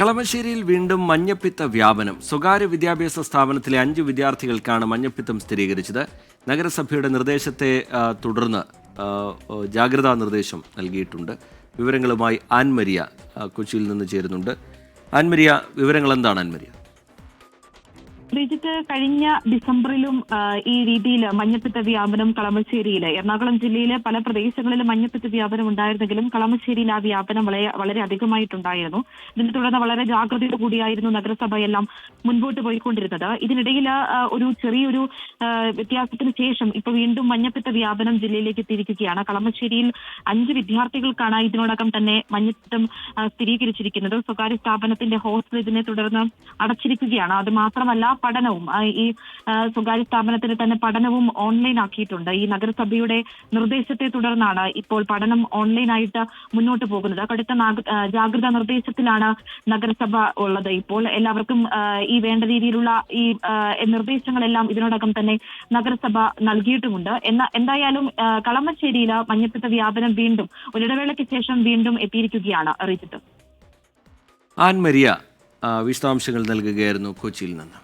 കളമശ്ശേരിയിൽ വീണ്ടും മഞ്ഞപ്പിത്ത വ്യാപനം. സ്വകാര്യ വിദ്യാഭ്യാസ സ്ഥാപനത്തിലെ അഞ്ച് വിദ്യാർത്ഥികൾക്കാണ് മഞ്ഞപ്പിത്തം സ്ഥിരീകരിച്ചത്. നഗരസഭയുടെ നിർദ്ദേശത്തെ തുടർന്ന് ജാഗ്രതാ നിർദ്ദേശം നൽകിയിട്ടുണ്ട്. വിവരങ്ങളുമായി ആൻമരിയ കൊച്ചിയിൽ നിന്ന് ചേരുന്നുണ്ട്. ആൻമരിയ വിവരങ്ങൾ എന്താണ് ആൻമരിയ? ശ്രീജിത്ത് കഴിഞ്ഞ ഡിസംബറിലും ഈ രീതിയിൽ മഞ്ഞപ്പിത്ത വ്യാപനം കളമശ്ശേരിയിൽ എറണാകുളം ജില്ലയിലെ പല പ്രദേശങ്ങളിലും മഞ്ഞപ്പിത്ത വ്യാപനം ഉണ്ടായിരുന്നെങ്കിലും കളമശ്ശേരിയിൽ ആ വ്യാപനം വളരെ വളരെ അധികമായിട്ടുണ്ടായിരുന്നു. ഇതിനെ തുടർന്ന് വളരെ ജാഗ്രതയോട് കൂടിയായിരുന്നു നഗരസഭയെല്ലാം മുൻപോട്ട് പോയിക്കൊണ്ടിരുന്നത്. ഇതിനിടയിൽ ഒരു ചെറിയൊരു വ്യത്യാസത്തിന് ശേഷം ഇപ്പൊ വീണ്ടും മഞ്ഞപ്പിത്ത വ്യാപനം ജില്ലയിലേക്ക് എത്തിയിരിക്കുകയാണ്. കളമശ്ശേരിയിൽ അഞ്ച് വിദ്യാർത്ഥികൾക്കാണ് ഇതിനോടകം തന്നെ മഞ്ഞപ്പിത്തം സ്ഥിരീകരിച്ചിരിക്കുന്നത്. സ്വകാര്യ സ്ഥാപനത്തിന്റെ ഹോസ്റ്റൽ ഇതിനെ തുടർന്ന് അടച്ചിരിക്കുകയാണ്. അത് മാത്രമല്ല പഠനവും ഈ സ്വകാര്യ സ്ഥാപനത്തിന് തന്നെ പഠനവും ഓൺലൈൻ ആക്കിയിട്ടുണ്ട്. ഈ നഗരസഭയുടെ നിർദ്ദേശത്തെ തുടർന്നാണ് ഇപ്പോൾ പഠനം ഓൺലൈനായിട്ട് മുന്നോട്ട് പോകുന്നത്. കടുത്ത ജാഗ്രതാ നിർദ്ദേശത്തിലാണ് നഗരസഭ ഉള്ളത്. ഇപ്പോൾ എല്ലാവർക്കും ഈ വേണ്ട രീതിയിലുള്ള ഈ നിർദ്ദേശങ്ങളെല്ലാം ഇതിനോടകം തന്നെ നഗരസഭ നൽകിയിട്ടുമുണ്ട്. എന്നാ എന്തായാലും കളമശ്ശേരിയിൽ മഞ്ഞപ്പിത്ത വ്യാപനം വീണ്ടും ഒരിടവേളയ്ക്ക് ശേഷം വീണ്ടും എത്തിയിരിക്കുകയാണ് റിജിത്ത്. ആൻമരിയ വിശദാംശങ്ങൾ നൽകുകയായിരുന്നു കൊച്ചിയിൽ നിന്ന്.